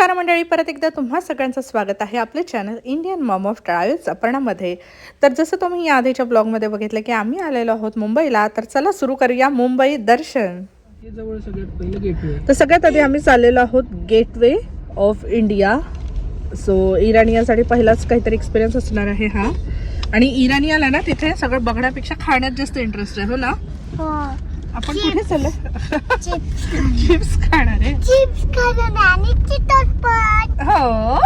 नमस्कार मंडळी परत एकदा तुम्हा सगळ्यांचं स्वागत आहे आपले channel Indian mom of travels अपर्णामध्ये तर जसं तुम्ही या आधीच्या ब्लॉगमध्ये बघितलं की आम्ही आलेलो आहोत मुंबईला तर चला सुरू करूया मुंबई दर्शन. हे जवळ सगळ्यात पहिलं गेटवे तर सगळ्यात आधी आम्ही चाललेलो आहोत गेटवे ऑफ इंडिया सो इराणियासाठी पहिलाच काहीतरी एक्सपिरियन्स असणार आहे हा. आणि इराणियाला ना तिथे सगळं बघण्यापेक्षा खाण्यात जास्त इंटरेस्ट आहे हो ना? हो. आपण कुठे चाललोय? चिप्स चिप्स खाणार आहे. चिप्स खाणार आणि चिटोट हो.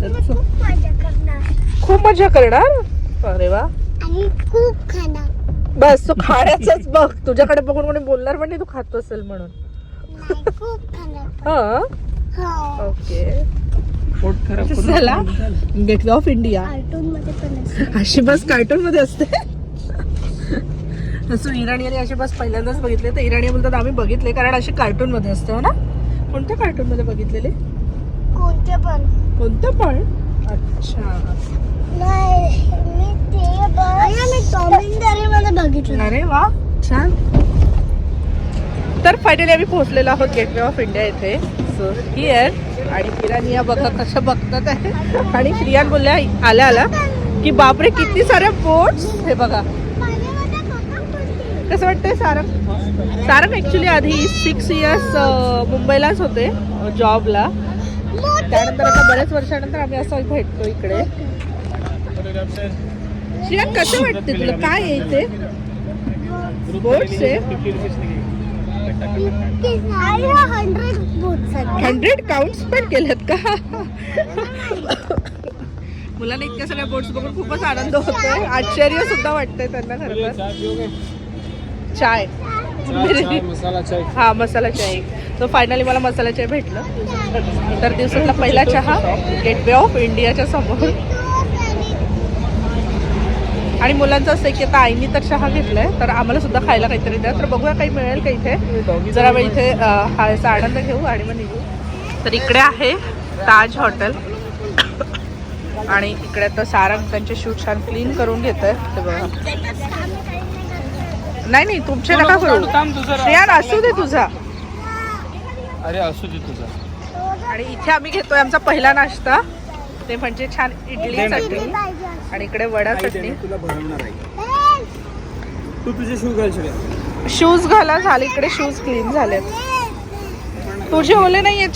तर खूप मजा करणार. खूप मजा करणार? अरे वा. आणि खूप खाणार. बस तू खाण्याचंच बघ. तुझ्याकडे बघून कोणी बोलणार पण नाही तू खातो असेल म्हणून. खूप खाणार. हा? हो. ओके. पोट खराब करून चला. झालं. गेटवे ऑफ इंडिया कार्टून मध्ये पण असते. अशी बस कार्टून मध्ये असते. तसं इराणी आणि अशी बस पहिल्यांदाच बघितले तर इराणी बोलतात आम्ही बघितले कारण अशी कार्टून मध्ये असते हो ना? कोणत्या कार्टून मध्ये बघितलेले? कोणते पण. कोणतं पण? अच्छा. नाही मी ते बघ मी टॉम अँड जेरी मध्ये बघितलं. अरे वा छान. तर फायनली आम्ही पोहोचलेलो आहोत गेटवे ऑफ इंडिया इथे. सो हिअर आणि इराणी बघा कसं बघतात आहे. आणि प्रियान बोलल्या आल्या आला की बापरे किती साऱ्या बोट्स हे बघा. कसं वाटतंय सारंग सारंग ऍक्च्युली आधी सिक्स इयर्स मुंबईलाच होते जॉबला त्यानंतर आता बऱ्याच वर्षानंतर आम्ही असं भेटतो इकडे. श्रिया कसं वाटते तुला? काय आहे इथे? बोट्स आहे? हंड्रेड काउंट्स पण केलेत का? मुलांना इतक्या सगळ्या बोट्स बघून खूपच आनंद होतोय. आश्चर्य सुद्धा वाटतंय त्यांना खरं तर. चाय. मसाला चाय. हा मसाला चाय. तो फायनली मला मसाला चाय भेटलं. तर दिवसातला पहिला चहा गेटवे ऑफ इंडियाच्या समोर. आणि मुलांचं असं आहे की आता आईनी तर चहा घेतलाय तर आम्हाला सुद्धा खायला काहीतरी द्या. तर बघूया काही मिळेल का इथे. जरा वेळ इथे हा याचा आनंद घेऊ आणि मग निघू. तर इकडे आहे ताज हॉटेल. आणि इकडे तर सारंग त्यांचे शूट छान क्लीन करून घेत आहे ते बघा. नाही नाही तुमचे नका करू थांब तू जरा. श्रेयान असू दे तुझा. अरे असू दे तुझा. आणि इथे आम्ही घेतोय आमचा पहिला नाश्ता. ते म्हणजे छान इडली चटणी. आणि इकडे वडा चटणी. तुला भरवणार आहे. तू तुझे शू घाल शूज घाला झाले इकडे शूज क्लीन झालेत. तुझे ओले नाही आहेत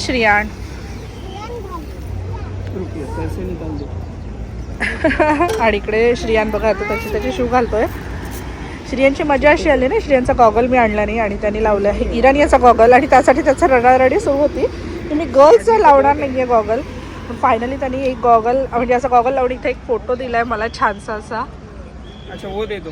पैसे निकाल दो. आणि इकडे श्रियान बघा आता त्याचे त्याचे शू घालतोय. श्रियांची मजा अशी आली ना श्रियांचा गॉगल मी आणला नाही आणि त्यांनी लावलं आहे इराणीचा गॉगल आणि त्यासाठी त्याचं रडारडी सुरू होती. की मी गर्ल्सचा लावणार नाही आहे गॉगल पण फायनली त्यांनी एक गॉगल म्हणजे असा गॉगल लावून इथे एक फोटो दिला आहे मला छानसा असा अच्छा वो दे दो.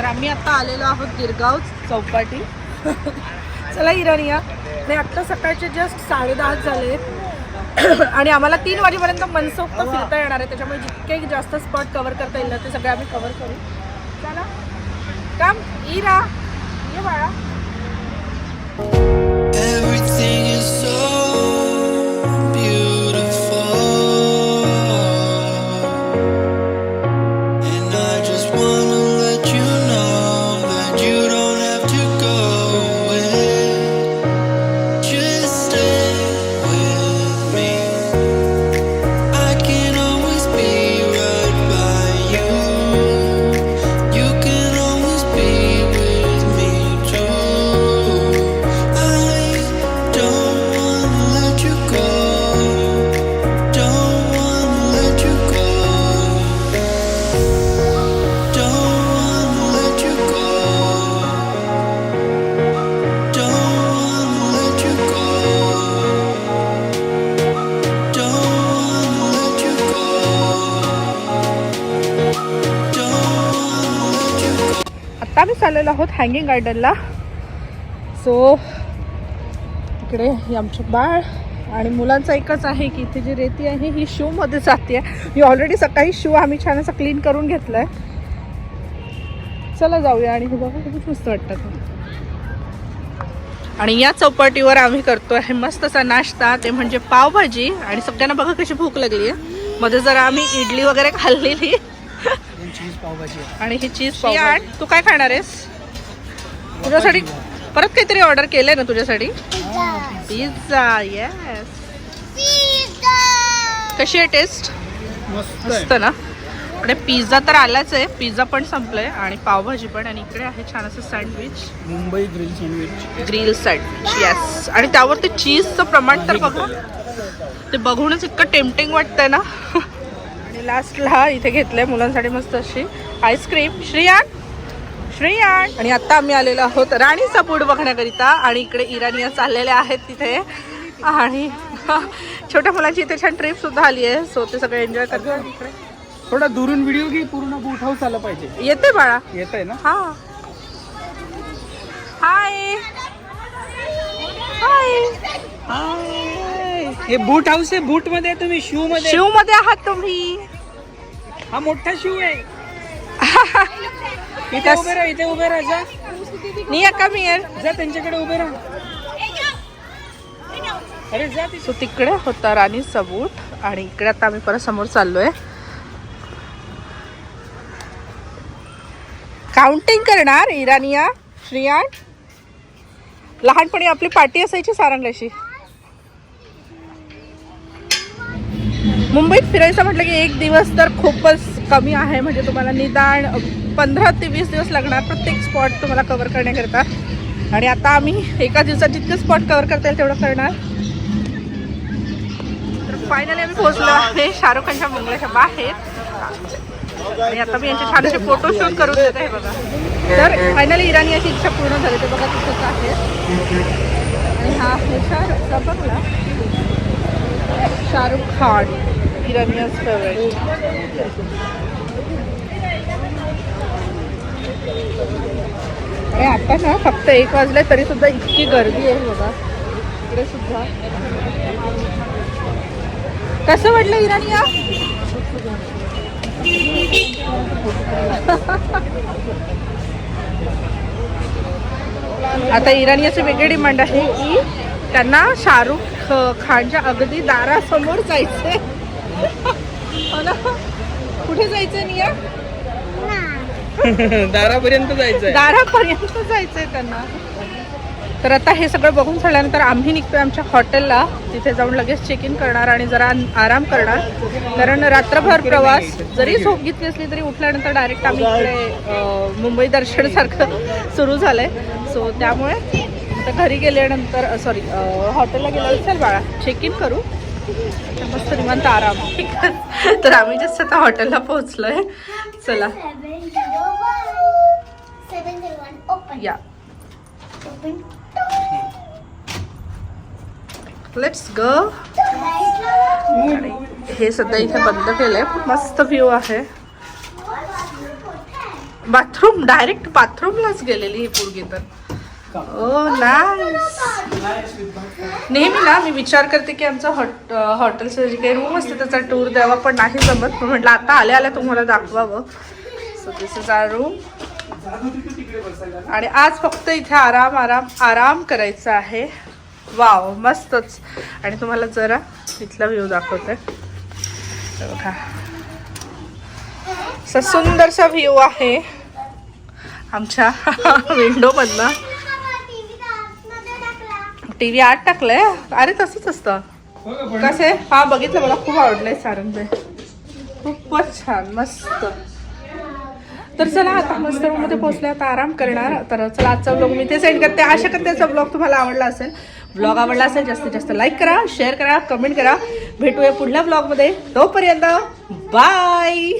तर आम्ही आता आलेलो आहोत गिरगाव चौपाटी. चला इराणिया. नाही आत्ता सकाळचे जस्ट साडे दहा झाले. आणि आम्हाला तीन वाजेपर्यंत मनसोक्त फिरता येणार आहे. त्याच्यामुळे जितके जास्त स्पॉट कव्हर करता येईल ना ते सगळे आम्ही कव्हर करू. चला. काम इरा. ये बाळा. आलेलो आहोत हँगिंग गार्डनला सो इकडे हे आमचं बाळ आणि मुलांचं एकच आहे की इथे जी रेती आहे ही शूमध्ये जाते. मी ऑलरेडी सकाळी शू आम्ही छान असं क्लीन करून घेतलंय. चला जाऊया आणि हे बघा खूप मस्त वाटतात आणि या चौपाटीवर आम्ही करतो आहे मस्त असा नाश्ता ते म्हणजे पावभाजी. आणि सगळ्यांना बघा कशी भूक लागली आहे मध्ये जरा आम्ही इडली वगैरे खाल्लेली. चीज पावभाजी आणि ही चीज पाव तू काय खाणार आहेस? तुझ्यासाठी परत काहीतरी ऑर्डर केलंय ना तुझ्यासाठी? पिझ्झा. येस कशी आहे टेस्ट मस्त ना? इकडे पिझ्झा तर आलाच आहे. पिझ्झा पण संपलाय आणि पावभाजी पण. आणि इकडे आहे छान असं sandwich Mumbai grill sandwich grill sandwich yes आणि त्यावर ते चीजचं प्रमाण तर बघा. ते बघूनच इतकं टेम्पटिंग वाटतंय ना? लास्टला इथे घेतलंय मुलांसाठी मस्त अशी आईस्क्रीम श्रेयान श्रेयान. आणि आता आम्ही आलेलो आहोत राणीचा पूड बघण्याकरिता आणि इकडे इराणिया चाललेल्या आहेत तिथे. आणि छोट्या मुलांची इथे छान ट्रिप सुद्धा आली आहे सो ते सगळे एन्जॉय करतात इकडे. थोडा दुरून व्हिडिओ घे पूर्ण बूट हाऊस आला पाहिजे. येते बाळा. येत आहे ना? हा. हाय हाय हाय. हे बूट हाऊस आहे बूटमध्ये तुम्ही शू मध्ये शिवमध्ये आहात तुम्ही. हा मोठा शू आहे. इथे उभे राहा इथे उभे राहा जा. निया कम हिअर जा त्यांच्याकडे उभे राहा. अरे जा सो तिकडे होता राणी सबूट आणि इकडे आता आम्ही परत समोर चाललोय. काउंटिंग करणार इरानिया श्रियान. लहानपणी आपली पार्टी असायची सारंगाशी मुंबईत फिरायचं म्हटलं की एक दिवस तर खूपच कमी आहे. म्हणजे तुम्हाला निदान पंधरा ते वीस दिवस लागणार प्रत्येक स्पॉट तुम्हाला कवर करण्याकरिता. आणि आता आम्ही एका दिवसात जितके स्पॉट कवर करता येईल तेवढं करणार. तर फायनली आम्ही पोहोचलो आहे शाहरुख खानच्या बंगल्याच्या बाहेर. आणि आता मी यांचे छानसे फोटो शूट करून देत आहे बघा. तर फायनली इराणी याची इच्छा पूर्ण झाली. ते बघा तिथंच आहे. आणि हा आहे शाहरुखचा बघला शाहरुख खान. इरानियस फेवरेट आणि आता ना फक्त एक वाजले तरी सुद्धा इतकी गर्दी आहे बघा. इकडे सुद्धा. कसं वाटलं इरानिया आता इराणीची वेगळी डिमांड आहे की त्यांना शाहरुख खानच्या अगदी दारासमोर जायचंय. हो ना? कुठे जायचंय निया? दारापर्यंत जायचंय. दारापर्यंत जायचंय त्यांना. तर आता हे सगळं बघून झाल्यानंतर आम्ही निघतोय आमच्या हॉटेलला. तिथे जाऊन लगेच चेक इन करणार आणि जरा आराम करणार. कारण रात्रभर प्रवास जरी झोप घेतली असली तरी उठल्यानंतर डायरेक्ट आम्ही इकडे मुंबई दर्शनसारखं सुरू झालंय. सो त्यामुळे आता घरी गेल्यानंतर सॉरी हॉटेलला गेल्यावर चल बाळा चेक इन करू. मस्त निवांत आराम. तर आम्ही जस्ट आता हॉटेलला पोहोचलोय. चला. या. लेट्स ग हे सध्या इथे बंद केलंय. मस्त व्ह्यू आहे. बाथरूम डायरेक्ट बाथरूमलाच गेलेली ही पोरगी तर. ओ नाईस नेहमी ना मी विचार करते की आमचं हॉट हॉटेलचं जे काही रूम असते त्याचा टूर द्यावा पण नाही जमत. म्हटलं आता आल्या आल्या तुम्हाला दाखवावं. So this is our room आणि आज फक्त इथे आराम आराम आराम करायचा आहे. वाव मस्तच. आणि तुम्हाला जरा इथला व्ह्यू दाखवते. बघा. असा सुंदरसा व्ह्यू आहे आमच्या विंडोमधनं टी व्ही आत टाकलंय? अरे तसंच असतं. कसे? हा बघितलं मला खूप आवडलंय सारंग खूपच छान मस्त. तर चला आता मस्त मध्ये पोहोचले आता आराम करणार. तर चला आजचा ब्लॉग मी ते सेंड करते. आशा करते त्याचा ब्लॉग तुम्हाला आवडला असेल. ब्लॉग आवडला असेल जास्तीत जास्त लाईक करा शेअर करा कमेंट करा. भेटूया पुढल्या ब्लॉगमध्ये तोपर्यंत बाय